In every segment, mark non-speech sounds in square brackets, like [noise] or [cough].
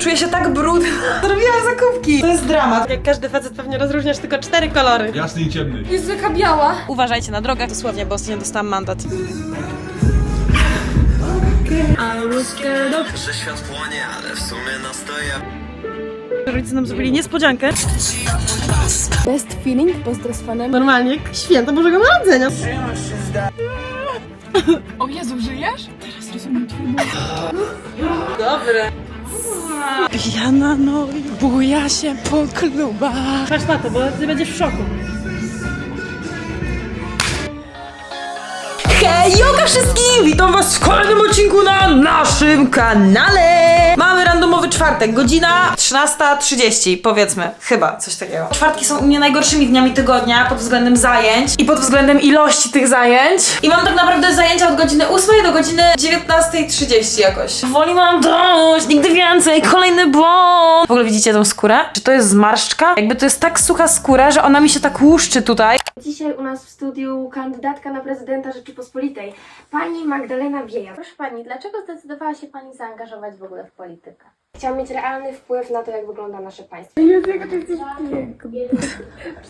Czuję się tak brudna. [laughs] Zrobiłam zakupki. To jest dramat. Jak każdy facet pewnie rozróżniasz tylko cztery kolory. Jasny i ciemny. Jest taka biała. Uważajcie na drogach, dosłownie, bo ostatnio dostałam mandat. Że świat płonie, ale w sumie nastoję Rodzice nam zrobili niespodziankę. Best feeling, pozdro z fanem. Normalnie, jak święto Bożego Narodzenia. O Jezu, żyjesz? Teraz rozumiem twój ból. Dobre. Pijana no i buja się po klubach. Patrz na to, bo ty będziesz w szoku. Hej, yoga wszystkim! Witam was w kolejnym odcinku na naszym kanale! Czwartek, godzina 13.30, powiedzmy, chyba, coś takiego. Czwartki są u mnie najgorszymi dniami tygodnia pod względem zajęć i pod względem ilości tych zajęć. I mam tak naprawdę zajęcia od godziny 8 do godziny 19.30 jakoś. Woli mam dość, nigdy więcej, kolejny błąd! W ogóle widzicie tą skórę? Czy to jest zmarszczka? Jakby to jest tak sucha skóra, że ona mi się tak łuszczy tutaj. Dzisiaj u nas w studiu kandydatka na prezydenta Rzeczypospolitej, pani Magdalena Wieja. Proszę pani, dlaczego zdecydowała się pani zaangażować w ogóle w politykę? Chciałam mieć realny wpływ na to, jak wygląda nasze państwo.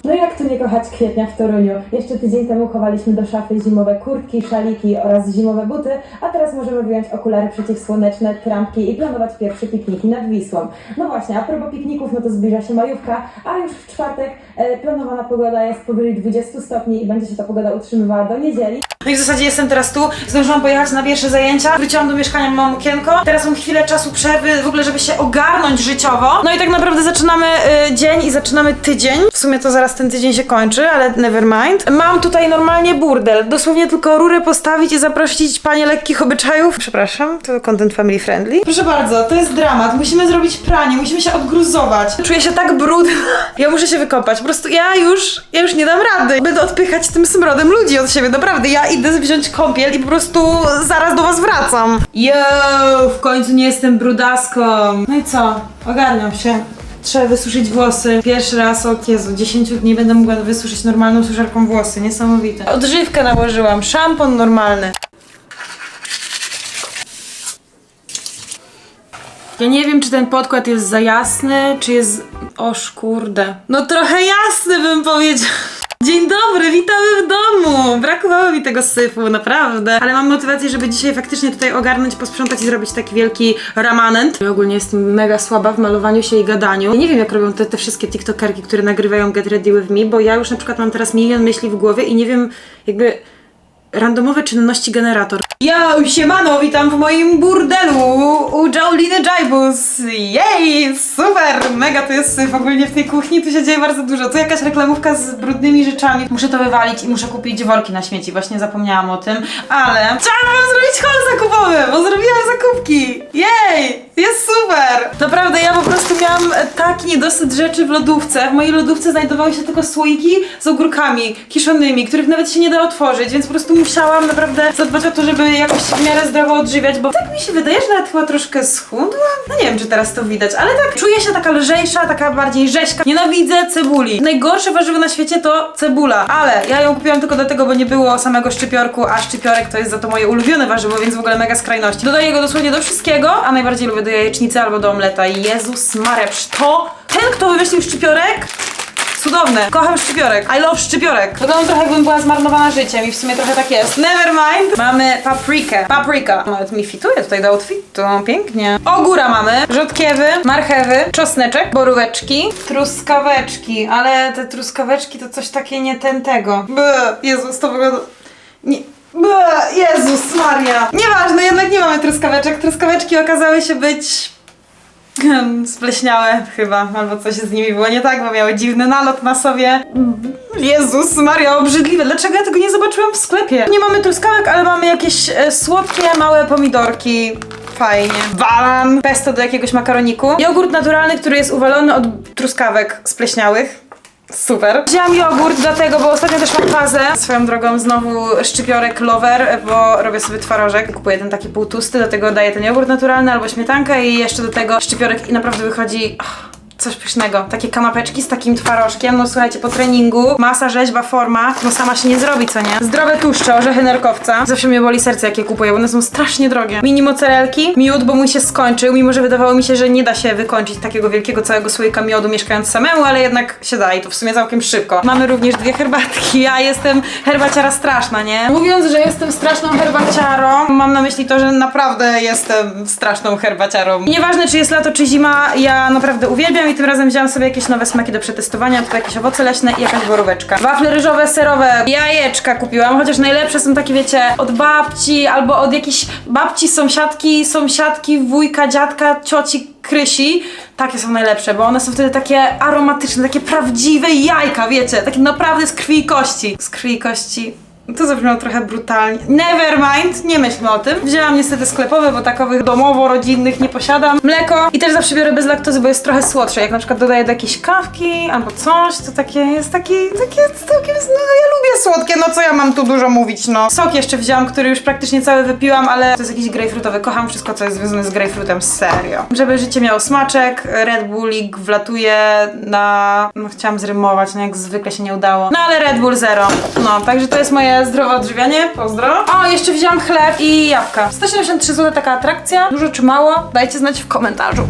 No jak tu nie kochać kwietnia w Toruniu? Jeszcze tydzień temu chowaliśmy do szafy zimowe kurtki, szaliki oraz zimowe buty, a teraz możemy wyjąć okulary przeciwsłoneczne, trampki i planować pierwsze pikniki nad Wisłą. No właśnie, a propos pikników, no to zbliża się majówka, a już w czwartek e, planowana pogoda jest powyżej 20 stopni i będzie się ta pogoda utrzymywała do niedzieli. No i w zasadzie jestem teraz tu, zdążyłam pojechać na pierwsze zajęcia, wróciłam do mieszkania, mam okienko, teraz mam chwilę czasu przerwy w ogóle, żeby się ogarnąć życiowo. No i tak naprawdę zaczynamy y, dzień i zaczynamy tydzień. W sumie to zaraz ten tydzień się kończy, ale never mind. Mam tutaj normalnie burdel, dosłownie tylko rurę postawić i zaprosić panie lekkich obyczajów. Przepraszam, to content family friendly. Proszę bardzo, to jest dramat, musimy zrobić pranie, musimy się odgruzować. Czuję się tak brudna, ja muszę się wykopać, po prostu ja już, ja już nie dam rady. Będę odpychać tym smrodem ludzi od siebie, naprawdę, ja idę wziąć kąpiel i po prostu zaraz do was wracam. Yo, w końcu nie jestem brudaską. No i co? Ogarniam się. Trzeba wysuszyć włosy. Pierwszy raz od Jezu, 10 dni będę mogła wysuszyć normalną suszarką włosy. Niesamowite. Odżywkę nałożyłam, szampon normalny. Ja nie wiem, czy ten podkład jest za jasny, czy jest... Oż kurde. No trochę jasny bym powiedział. Dzień dobry, witamy w domu! Brakowało mi tego syfu, naprawdę. Ale mam motywację, żeby dzisiaj faktycznie tutaj ogarnąć, posprzątać i zrobić taki wielki ramanent. Ja ogólnie jestem mega słaba w malowaniu się i gadaniu. Ja nie wiem, jak robią te, te wszystkie tiktokerki, które nagrywają Get Ready With Me, bo ja już na przykład mam teraz milion myśli w głowie i nie wiem, jakby randomowe czynności generator. Yo, siemano, witam w moim burdelu u Joliny Jaibus. Jej, super, mega to jest w ogóle w tej kuchni, tu się dzieje bardzo dużo. To jakaś reklamówka z brudnymi rzeczami. Muszę to wywalić i muszę kupić worki na śmieci, właśnie zapomniałam o tym, ale chciałam wam zrobić haul zakupowy, bo zrobiłam zakupki. Jej, jest super. Naprawdę, ja po prostu miałam taki niedosyt rzeczy w lodówce. W mojej lodówce znajdowały się tylko słoiki z ogórkami kiszonymi, których nawet się nie da otworzyć, więc po prostu musiałam naprawdę zadbać o to, żeby jakoś w miarę zdrowo odżywiać, bo tak mi się wydaje, że nawet chyba troszkę schudłam. No nie wiem, czy teraz to widać, ale tak czuję się taka lżejsza, taka bardziej rzeźka. Nienawidzę cebuli. Najgorsze warzywo na świecie to cebula, ale ja ją kupiłam tylko dlatego, bo nie było samego szczypiorku, a szczypiorek to jest za to moje ulubione warzywo, więc w ogóle mega skrajności. Dodaję go dosłownie do wszystkiego, a najbardziej lubię do jajecznicy albo do omleta. Jezus przecież to ten, kto wymyślił szczypiorek, Cudowne. Kocham szczypiorek. I love szczypiorek. Wyglądam trochę jakbym była zmarnowana życiem i w sumie trochę tak jest. Never mind. Mamy paprikę. Paprika. Nawet mi fituje tutaj do outfitu. Pięknie. Ogóra mamy. Rzodkiewy, marchewy, czosneczek, boróweczki, truskaweczki. Ale te truskaweczki to coś takie nie ten tego. Bę, Jezus, to wygląda... Nie... Bę, Jezus Maria. Nieważne, mamy truskaweczek. Truskaweczki okazały się być Em, spleśniałe chyba, albo coś z nimi było nie tak, bo miały dziwny nalot na sobie. Jezus Maria, obrzydliwe. Dlaczego ja tego nie zobaczyłam w sklepie? Nie mamy truskawek, ale mamy jakieś e, słodkie, małe pomidorki. Fajnie. Balan. Pesto do jakiegoś makaroniku. Jogurt naturalny, który jest uwalony od truskawek spleśniałych. Super. Wzięłam jogurt dlatego, bo ostatnio też mam fazę. Swoją drogą znowu szczypiorek lover, bo robię sobie twarożek. Kupuję ten taki półtusty, do tego daję ten jogurt naturalny albo śmietankę i jeszcze do tego szczypiorek i naprawdę wychodzi... ach, Coś pysznego. Takie kanapeczki z takim twarożkiem. No słuchajcie, po treningu, masa, rzeźba, forma. No sama się nie zrobi, co nie? Zdrowe tłuszcze, orzechy nerkowca. Zawsze mnie boli serce, jak je kupuję, bo one są strasznie drogie. Mini mozzarelki, miód, bo mój się skończył, mimo że wydawało mi się, że nie da się wykończyć takiego wielkiego całego słoika miodu mieszkając samemu, ale jednak się da i to w sumie całkiem szybko. Mamy również dwie herbatki. Ja jestem herbaciara straszna, nie? Mówiąc, że jestem straszną herbaciarą, mam na myśli to, że naprawdę jestem straszną herbaciarą. Nieważne, czy jest lato, czy zima, ja naprawdę uwielbiam i tym razem wziąłam sobie jakieś nowe smaki do przetestowania. Tutaj jakieś owoce leśne i jakaś boróweczka. Wafle ryżowe, serowe, jajeczka kupiłam, chociaż najlepsze są takie, wiecie, od babci albo od jakiejś babci, sąsiadki, sąsiadki, wujka, dziadka, cioci, Krysi, takie są najlepsze, bo one są wtedy takie aromatyczne, takie prawdziwe jajka, wiecie, takie naprawdę z krwi i kości. Z krwi i kości. To zabrzmiało trochę brutalnie. Never mind, nie myślmy o tym. Wzięłam niestety sklepowe, bo takowych domowo-rodzinnych nie posiadam. Mleko i też zawsze biorę bez laktozy, bo jest trochę słodsze. Jak na przykład dodaję do jakiejś kawki albo coś, to takie jest taki, takie, takie, no ja lubię słodkie, no co ja mam tu dużo mówić, no. Sok jeszcze wzięłam, który już praktycznie cały wypiłam, ale to jest jakiś grejpfrutowy. Kocham wszystko, co jest związane z grejpfrutem, serio. Żeby życie miało smaczek, Red Bullik wlatuje na... no chciałam zrymować, no jak zwykle się nie udało. No ale Red Bull Zero. No, także to jest moje zdrowe odżywianie, pozdro. O, jeszcze wzięłam chleb i jabłka. 173 zł taka atrakcja. Dużo czy mało? Dajcie znać w komentarzu.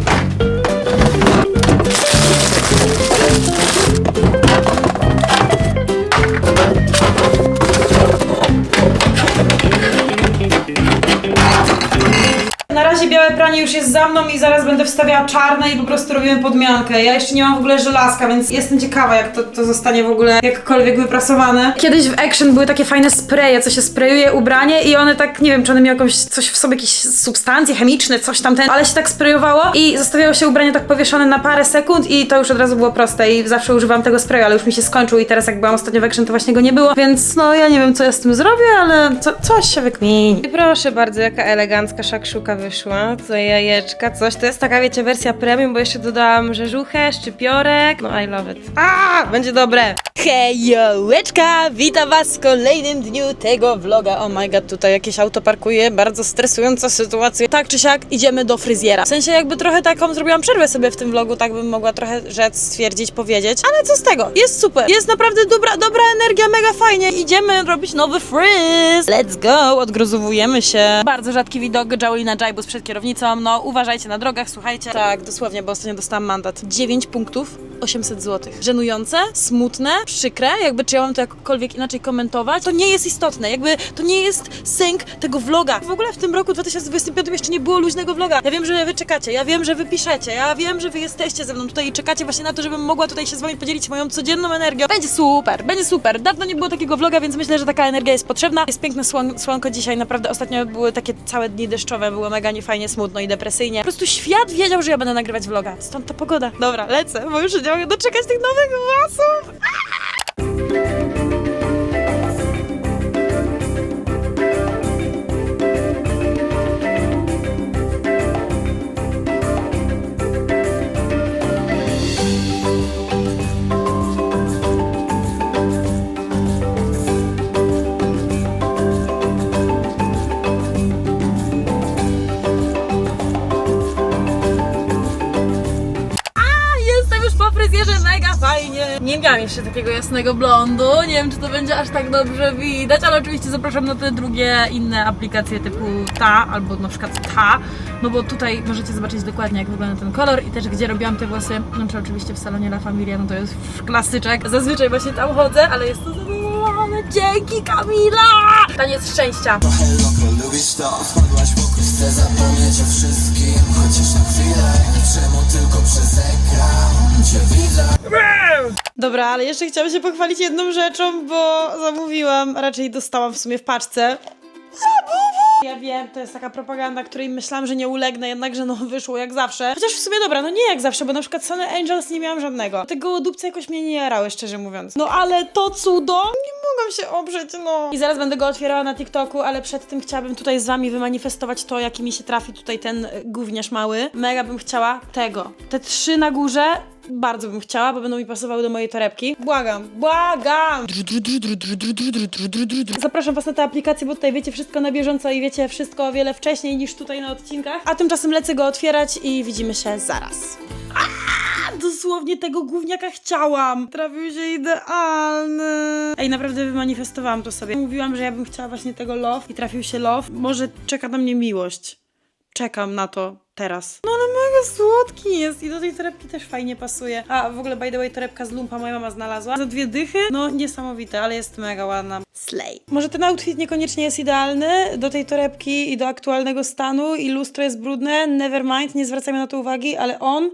Jest za mną i zaraz będę wstawiała czarne i po prostu robimy podmiankę. Ja jeszcze nie mam w ogóle żelazka, więc jestem ciekawa, jak to, to zostanie w ogóle jakkolwiek wyprasowane. Kiedyś w Action były takie fajne spraye, co się sprayuje ubranie i one tak, nie wiem, czy one miały jakąś, coś w sobie, jakieś substancje chemiczne, coś tamten, ale się tak sprayowało i zostawiało się ubranie tak powieszone na parę sekund i to już od razu było proste i zawsze używam tego sprayu, ale już mi się skończył i teraz jak byłam ostatnio w Action, to właśnie go nie było, więc no ja nie wiem, co ja z tym zrobię, ale co, coś się wykmieni. I proszę bardzo, jaka elegancka szakszuka wyszła. Tutaj jajeczka, coś. To jest taka, wiecie, wersja premium, bo jeszcze dodałam rzeżuchę, szczypiorek. No I love it. A, będzie dobre. Hej, jołeczka! Witam was w kolejnym dniu tego vloga. Oh my god, tutaj jakieś auto parkuje, bardzo stresująca sytuacja. Tak czy siak, idziemy do fryzjera. W sensie jakby trochę taką zrobiłam przerwę sobie w tym vlogu, tak bym mogła trochę rzec, stwierdzić, powiedzieć. Ale co z tego? Jest super. Jest naprawdę dobra, dobra energia, mega fajnie. Idziemy robić nowy fryz. Let's go! Odgruzowujemy się. Bardzo rzadki widok Jolina Jaibus przed kierownicą. No, uważajcie na drogach, słuchajcie. Tak, dosłownie, bo ostatnio dostałam mandat. 9 punktów, 800 zł. Żenujące, smutne, przykre, jakby czy ja mam to jakkolwiek inaczej komentować, to nie jest istotne, jakby to nie jest sync tego vloga. W ogóle w tym roku 2025 jeszcze nie było luźnego vloga. Ja wiem, że wy czekacie, ja wiem, że wy piszecie, ja wiem, że wy jesteście ze mną tutaj i czekacie właśnie na to, żebym mogła tutaj się z wami podzielić moją codzienną energią. Będzie super, będzie super. Dawno nie było takiego vloga, więc myślę, że taka energia jest potrzebna. Jest piękne słon słonko dzisiaj, naprawdę ostatnio były takie całe dni deszczowe, było mega niefajnie, smutno i depresyjnie. Po prostu świat wiedział, że ja będę nagrywać vloga. Stąd ta pogoda. Dobra, lecę, bo już nie mogę doczekać tych nowych włosów. Jeszcze takiego jasnego blondu. Nie wiem, czy to będzie aż tak dobrze widać, ale oczywiście zapraszam na te drugie inne aplikacje typu ta albo na przykład ta. No bo tutaj możecie zobaczyć dokładnie, jak wygląda ten kolor i też gdzie robiłam te włosy. Znaczy oczywiście w salonie La Familia, no to jest klasyczek. Zazwyczaj właśnie tam chodzę, ale jest to zadowolone. Dzięki Kamila! Taniec szczęścia. Loko, lubisz to? Wpadłaś w chcę zapomnieć o wszystkim Chociaż na chwilę, czemu tylko przez ekran Cię widzę Dobra, ale jeszcze chciałam się pochwalić jedną rzeczą, bo zamówiłam, a raczej dostałam w sumie w paczce. Ja wiem, to jest taka propaganda, której myślałam, że nie ulegnę, jednakże no [laughs] wyszło jak zawsze. Chociaż w sumie dobra, no nie jak zawsze, bo na przykład Sunny Angels nie miałam żadnego. Te gołodupce jakoś mnie nie jarały, szczerze mówiąc. No ale to cudo, nie mogłam się oprzeć, no. I zaraz będę go otwierała na TikToku, ale przed tym chciałabym tutaj z wami wymanifestować to, jaki mi się trafi tutaj ten gówniarz mały. Mega bym chciała tego. Te trzy na górze bardzo bym chciała, bo będą mi pasowały do mojej torebki. Błagam, błagam! Zapraszam Was na tę aplikację, bo tutaj wiecie wszystko na bieżąco i wiecie wszystko o wiele wcześniej niż tutaj na odcinkach. A tymczasem lecę go otwierać i widzimy się zaraz. A, dosłownie tego gówniaka chciałam. Trafił się idealny. Ej, naprawdę wymanifestowałam to sobie. Mówiłam, że ja bym chciała właśnie tego love i trafił się love. Może czeka na mnie miłość. Czekam na to teraz. No ale słodki jest i do tej torebki też fajnie pasuje. A w ogóle by the way torebka z lumpa moja mama znalazła. Za dwie dychy? No niesamowite, ale jest mega ładna. Slay. Może ten outfit niekoniecznie jest idealny do tej torebki i do aktualnego stanu i lustro jest brudne. Never mind, nie zwracajmy na to uwagi, ale on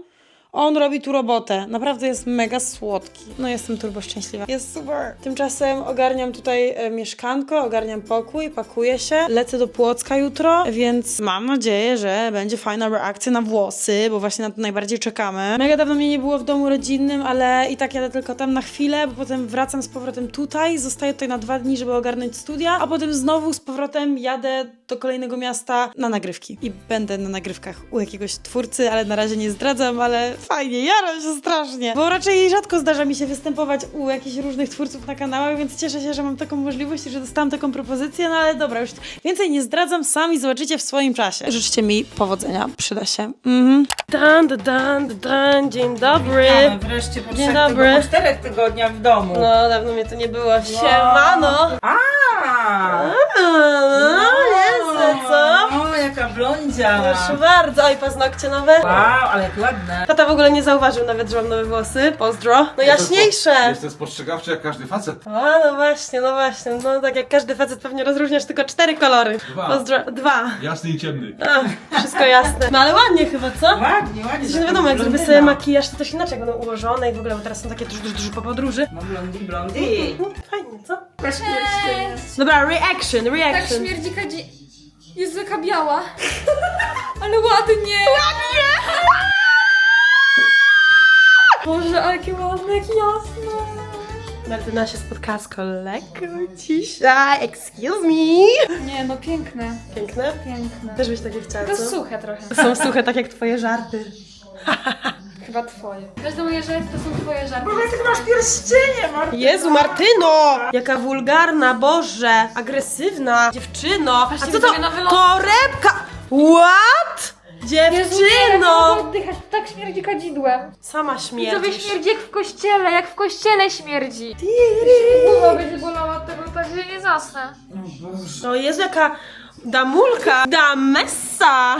on robi tu robotę. Naprawdę jest mega słodki. No jestem turbo szczęśliwa. Jest super. Tymczasem ogarniam tutaj e, mieszkanko, ogarniam pokój, pakuję się. Lecę do Płocka jutro, więc mam nadzieję, że będzie fajna reakcja na włosy, bo właśnie na to najbardziej czekamy. Mega dawno mnie nie było w domu rodzinnym, ale i tak jadę tylko tam na chwilę, bo potem wracam z powrotem tutaj, zostaję tutaj na dwa dni, żeby ogarnąć studia, a potem znowu z powrotem jadę do kolejnego miasta na nagrywki. I będę na nagrywkach u jakiegoś twórcy, ale na razie nie zdradzam, ale fajnie, jaram się strasznie. Bo raczej rzadko zdarza mi się występować u jakichś różnych twórców na kanałach, więc cieszę się, że mam taką możliwość i że dostałam taką propozycję, no ale dobra, już więcej nie zdradzam, sami zobaczycie w swoim czasie. Życzcie mi powodzenia, przyda się. Mhm. Dan, dan, dan, dzień dobry. Witamy wreszcie po Dzień trzech dobry. tygo- po czterech tygodniach w domu. No, dawno mnie tu nie było. Siemano. A, No, jest, co? O, blondzia. Proszę bardzo. Oj, paznokcie nowe. Wow, ale jak ładne. Tata w ogóle nie zauważył nawet, że mam nowe włosy. Pozdro. No jaśniejsze. Jestem spostrzegawczy jak każdy facet. A, no właśnie, no właśnie. No tak jak każdy facet pewnie rozróżniasz tylko cztery kolory. Dwa. Pozdro. Dwa. Jasny i ciemny. A, wszystko jasne. No ale ładnie chyba, co? Ładnie, ładnie. Przecież nie taka wiadomo, jak zrobię sobie makijaż, to też inaczej będą ułożone i w ogóle, bo teraz są takie dużo, dużo, dużo po podróży. No blondi, blondi. No, Fajnie, co? Dobra, reaction, Tak reaction. śmierdzi kadzi... Jezu, jaka biała. [laughs] Ale ładnie. Ładnie! [laughs] Boże, ale jakie ładne, jak jasne. Martyna się spotkała z kolegą dzisiaj. Excuse me. Nie, no piękne, Piękne? piękne. Też byś takie chciała, Tylko co? suche trochę. Są suche, tak jak twoje żarty. [laughs] Chyba twoje. Każde moje żarty to są twoje żarty. Ty masz pierścienie, Martyna. Jezu, Martyno! Jaka wulgarna, Boże! Agresywna dziewczyno! A co to? nowy lot. Torebka! What? Jezu, nie, nie mogę Dziewczyno! oddychać, to tak śmierdzi kadzidłem. Sama Widzowie śmierdzisz. śmierdzi jak w kościele, jak w kościele śmierdzi. Głowa będzie bolała od tego, tak że nie zasnę. To jest jaka damulka! Damessa!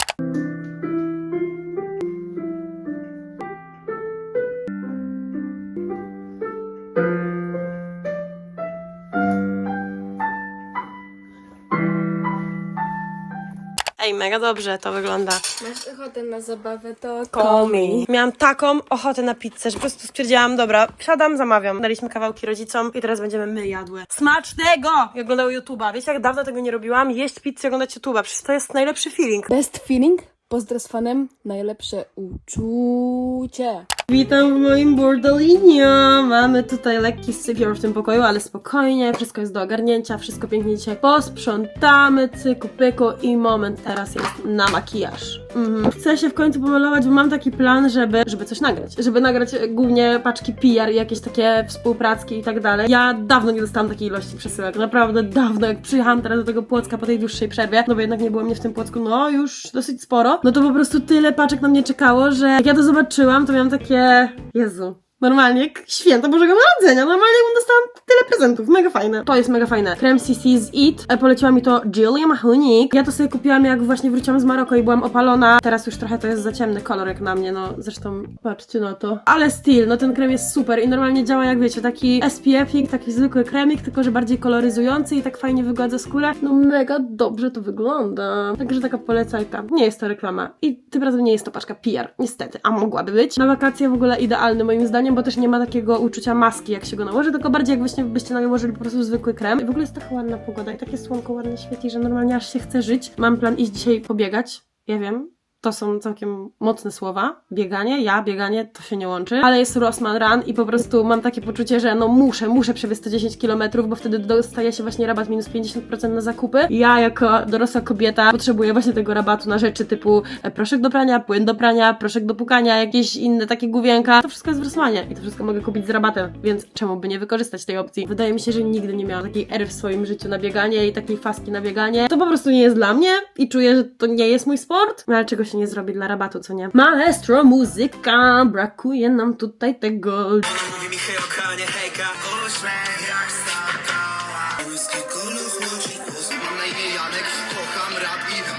Ej, mega dobrze to wygląda. Masz ochotę na zabawę, to Call me. Miałam taką ochotę na pizzę, że po prostu stwierdziłam, dobra, siadam, zamawiam. Daliśmy kawałki rodzicom i teraz będziemy my jadły. Smacznego! I oglądały YouTube'a. Wiecie, jak dawno tego nie robiłam? Jeść pizzę i oglądać YouTube'a. Przecież to jest najlepszy feeling. Best feeling? Pozdro z fanem, najlepsze uczucie. Witam w moim bordelinio. Mamy tutaj lekki sypior w tym pokoju, ale spokojnie, wszystko jest do ogarnięcia, wszystko pięknie dzisiaj posprzątamy, cyku pyku i moment teraz jest na makijaż. Mhm. Chcę się w końcu pomalować, bo mam taki plan, żeby, żeby coś nagrać. Żeby nagrać głównie paczki PR i jakieś takie współpracki i tak dalej. Ja dawno nie dostałam takiej ilości przesyłek, naprawdę dawno. Jak przyjechałam teraz do tego Płocka po tej dłuższej przerwie, no bo jednak nie było mnie w tym Płocku, no już dosyć sporo, no to po prostu tyle paczek na mnie czekało, że jak ja to zobaczyłam, to miałam takie, Jezu, Normalnie jak święto Bożego Narodzenia. Normalnie bym dostałam tyle prezentów. Mega fajne. To jest mega fajne. Krem CC z It. E, Poleciła mi to Julia Mahonik. Ja to sobie kupiłam jak właśnie wróciłam z Maroko i byłam opalona. Teraz już trochę to jest za ciemny kolor jak na mnie, no zresztą patrzcie na to. Ale styl, no ten krem jest super i normalnie działa jak wiecie, taki SPF-ik, taki zwykły kremik, tylko że bardziej koloryzujący i tak fajnie wygładza skórę. No mega dobrze to wygląda. Także taka polecajka. Nie jest to reklama. I tym razem nie jest to paczka PR, niestety, a mogłaby być. Na wakacje w ogóle idealny moim zdaniem, bo też nie ma takiego uczucia maski, jak się go nałoży, tylko bardziej jak właśnie byście nałożyli po prostu zwykły krem. I w ogóle jest taka ładna pogoda i takie słonko ładnie świeci, że normalnie aż się chce żyć. Mam plan iść dzisiaj pobiegać. Ja wiem, to są całkiem mocne słowa. Bieganie, ja, bieganie, to się nie łączy. Ale jest Rossman Run i po prostu mam takie poczucie, że no muszę, muszę przebiec 110 km, bo wtedy dostaje się właśnie rabat minus 50% na zakupy. Ja jako dorosła kobieta potrzebuję właśnie tego rabatu na rzeczy typu e, proszek do prania, płyn do prania, proszek do pukania, jakieś inne takie główienka. To wszystko jest w Rossmanie i to wszystko mogę kupić z rabatem, więc czemu by nie wykorzystać tej opcji? Wydaje mi się, że nigdy nie miałam takiej ery w swoim życiu na bieganie i takiej faski na bieganie. To po prostu nie jest dla mnie i czuję, że to nie jest mój sport, no ale się nie zrobi dla rabatu, co nie? Maestro, muzyka, brakuje nam tutaj tego. I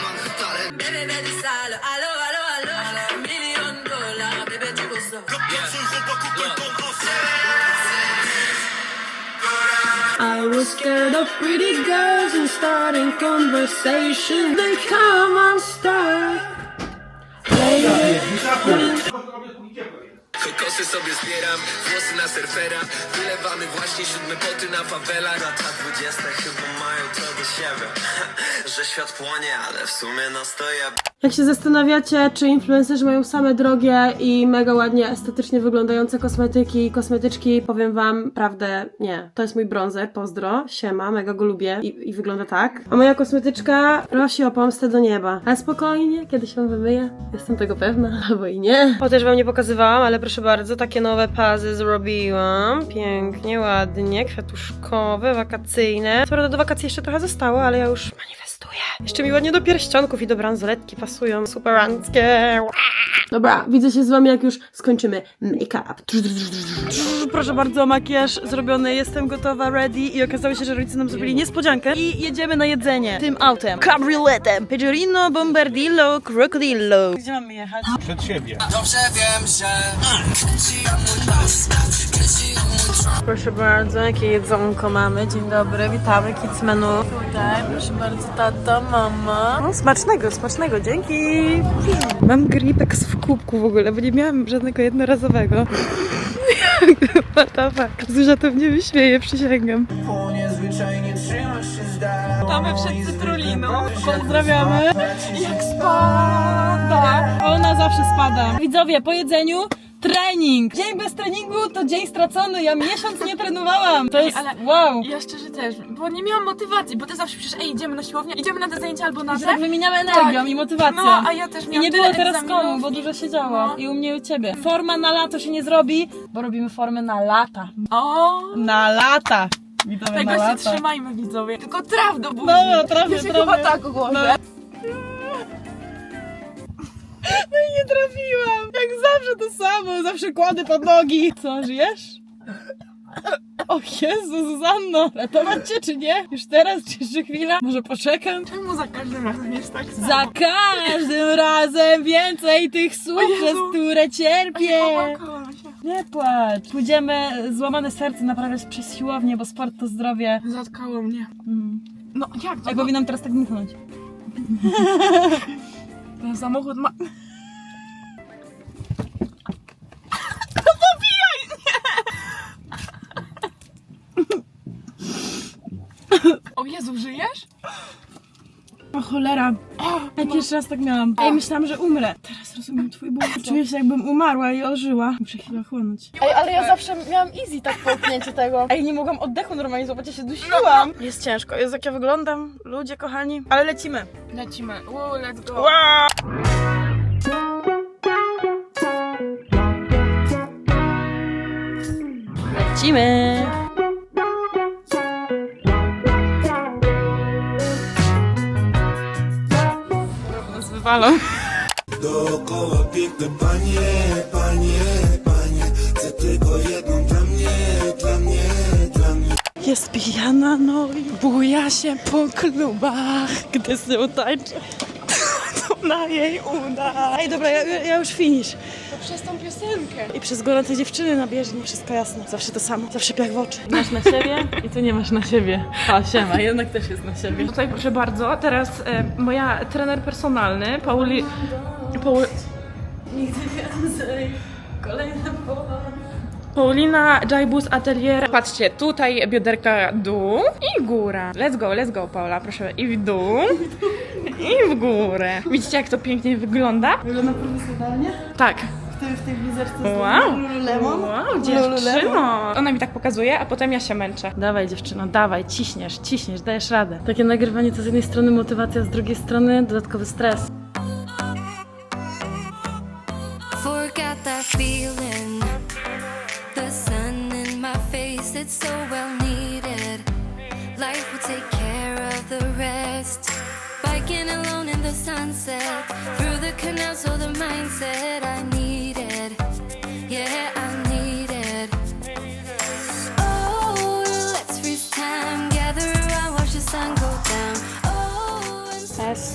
mam talent I was scared of pretty girls and starting conversation. They come and start. Kokosy sobie zbieram, włosy na surfera. Wylewamy właśnie siódme poty na fawelach Lata dwudzieste chyba mają to do siebie. [laughs] Że świat płonie, ale w sumie no stoję Jak się zastanawiacie, czy influencerzy mają same drogie i mega ładnie estetycznie wyglądające kosmetyki i kosmetyczki, powiem wam prawdę, nie. To jest mój bronzer, pozdro, siema, mega go lubię i, i wygląda tak. A moja kosmetyczka prosi o pomstę do nieba. Ale spokojnie, kiedyś ją wymyję, jestem tego pewna, [laughs] albo i nie. O, też wam nie pokazywałam, ale proszę bardzo, takie nowe pazy zrobiłam. Pięknie, ładnie, kwiatuszkowe, wakacyjne. Co prawda do wakacji jeszcze trochę zostało, ale ja już manifestuję. Jeszcze mi ładnie do pierścionków i do bransoletki pasują. Superanckie. Dobra, widzę się z wami, jak już skończymy make-up. Proszę bardzo, makijaż zrobiony, jestem gotowa, ready i okazało się, że rodzice nam zrobili niespodziankę i jedziemy na jedzenie tym autem. Cabrioletem. Peggiorino, Bombardillo, Crocodillo. Gdzie mamy jechać? Przed siebie. Dobrze wiem, że mój mój Proszę bardzo, jakie jedzonko mamy. Dzień dobry, witamy, kids menu. Tutaj, proszę bardzo, tata, mama. No, smacznego, smacznego, dzięki. Mam gripek w kubku w ogóle, bo nie miałam żadnego jednorazowego. What the fuck? Zuzia to mnie wyśmieje, przysięgam. Witamy przed Cytruliną. Pozdrawiamy. Jak spada! Ona zawsze spada. Widzowie, po jedzeniu trening. Dzień bez treningu to dzień stracony. Ja miesiąc nie trenowałam. To jest ale- wow. Ja szczerze też, bo nie miałam motywacji, bo ty zawsze piszesz, ej, idziemy na siłownię, idziemy na te zajęcia albo na tak wymieniamy energią i motywacją. No, a ja też I miałam nie było tyle teraz egzaminów komu, bo i- dużo się działo. No. I u mnie i u ciebie. Forma na lato się nie zrobi, bo robimy formę na lata. O, Na lata. Witamy tego się trzymajmy widzowie. Tylko traf do buzi. Dobra, trafię, ja się trafię. chyba tak ogłoszę. No i nie trafiłam. Jak zawsze to samo, zawsze kładę pod nogi. Co, żyjesz? O Jezu, Zuzanno, ratować cię czy nie? Już teraz, czy jeszcze chwila? Może poczekam? Czemu za każdym razem jest tak samo? Za każdym razem więcej tych słów, O Jezu. przez które cierpię. Popłakałam się. Nie płacz. Pójdziemy złamane serce naprawiać przez siłownię, bo sport to zdrowie. Zatkało mnie. Mm. No jak to? Jak powinnam teraz tak dmuchnąć? [laughs] Ten samochód ma... O Jezu, żyjesz? O cholera. Jak jeszcze raz tak miałam. Ej, myślałam, że umrę. Teraz rozumiem twój ból. Czuję się jakbym umarła i ożyła. Muszę chwilę chłonąć. Ej, ale ja zawsze miałam easy tak połknięcie tego. Ej, nie mogłam oddechu normalnie złapać, ja się dusiłam. Jest ciężko, jest jak ja wyglądam, ludzie kochani. Ale lecimy. Lecimy. Let's go. Lecimy. Wywalą. Dookoła piękne panie, panie, panie Chcę tylko jedną dla mnie, dla mnie, dla mnie Jest pijana, no i buja się po klubach, gdy z nią tańczy. [laughs] To na jej uda. Ej, dobra, ja, ja już finish. Piosenkę. I przez gorące dziewczyny na bieżni. Wszystko jasne. Zawsze to samo. Zawsze piach w oczy. Masz na siebie i tu nie masz na siebie. O, siema, jednak też jest na siebie. Tutaj proszę bardzo, teraz e, moja trener personalny, Pauli... Paul... Nigdy więcej. Kolejne pola. Paulina Jaibus Atelier. Patrzcie, tutaj bioderka dół i góra. Let's go, let's go, Paula, proszę. I w dół, i w górę. Widzicie, jak to pięknie wygląda? Wygląda profesjonalnie? Tak. W tej z Wow. Lululemon. Wow, dziewczyno. Ona mi tak pokazuje, a potem ja się męczę. Dawaj dziewczyno, dawaj, ciśniesz, ciśniesz, dajesz radę. Takie nagrywanie to z jednej strony motywacja, z drugiej strony dodatkowy stres. Forgot that feeling. The sun in my face, it's so well needed. Life will take care of the rest. By walking alone in the sunset. Through the canal, so the mindset I needed.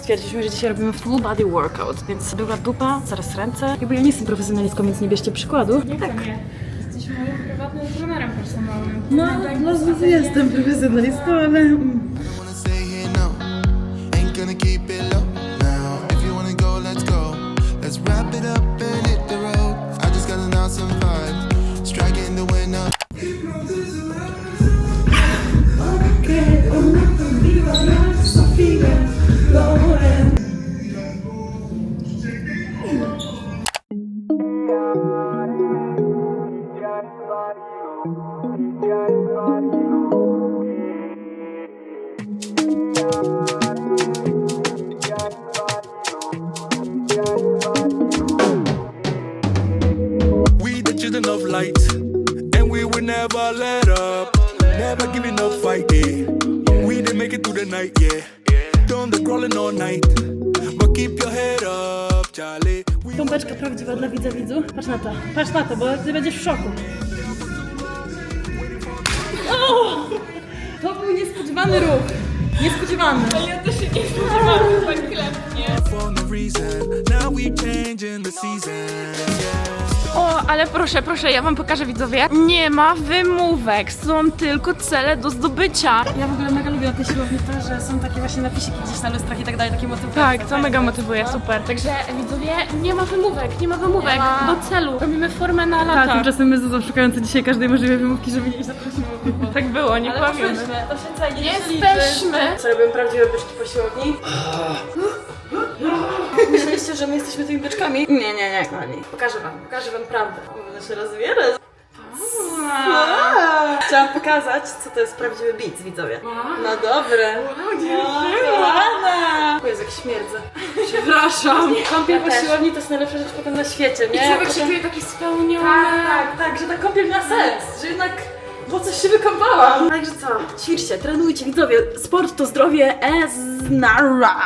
Stwierdziliśmy, że dzisiaj robimy full body workout, więc druga dupa, zaraz ręce. Jakby ja nie jestem profesjonalistką, więc nie bierzcie przykładu. tak. Jesteśmy moim prywatnym trenerem personalnym. No, no jestem profesjonalistką, ale... wanna stay here, no. Keep your head up, Charlie. Pompeczka prawdziwa dla widza widzu. Patrz na to, patrz na to, bo ty będziesz w szoku. O! To był niespodziewany ruch. Niespodziewany. for no reason. Now we changing the season, yeah. O, ale proszę, proszę, ja wam pokażę widzowie. Nie ma wymówek, są tylko cele do zdobycia. Ja w ogóle mega lubię na tej siłowni to, że są takie właśnie napisiki gdzieś na lustrach i tak dalej, takie motywacje. Tak, to mega motywuje, super. Także widzowie, nie ma wymówek, nie ma wymówek. Do celu. Robimy formę na Tak, lata. tymczasem my Zuzą szukające dzisiaj każdej możliwej wymówki, żeby nie iść na siłownię. Tak było, nie Ale kłamiemy. poszłyśmy, to się Jesteśmy! Co robią prawdziwe byczki po siłowni? Myśleliście, że my jesteśmy tymi byczkami? Nie, nie, nie, kochani. Pokażę wam, pokażę wam prawdę. Będę się rozwierać. Chciałam pokazać, co to jest prawdziwy beat, widzowie. No dobre. Ładna. O Jezu, jak śmierdzę. Przepraszam. Kąpiel po siłowni to jest najlepsza rzecz potem na świecie, nie? Człowiek się czuje taki spełniony. tak, tak, tak, że ta kąpiel ma sens, że jednak po coś się wykąpałam. Także co, ćwiczcie, trenujcie, widzowie, sport to zdrowie, ez nara.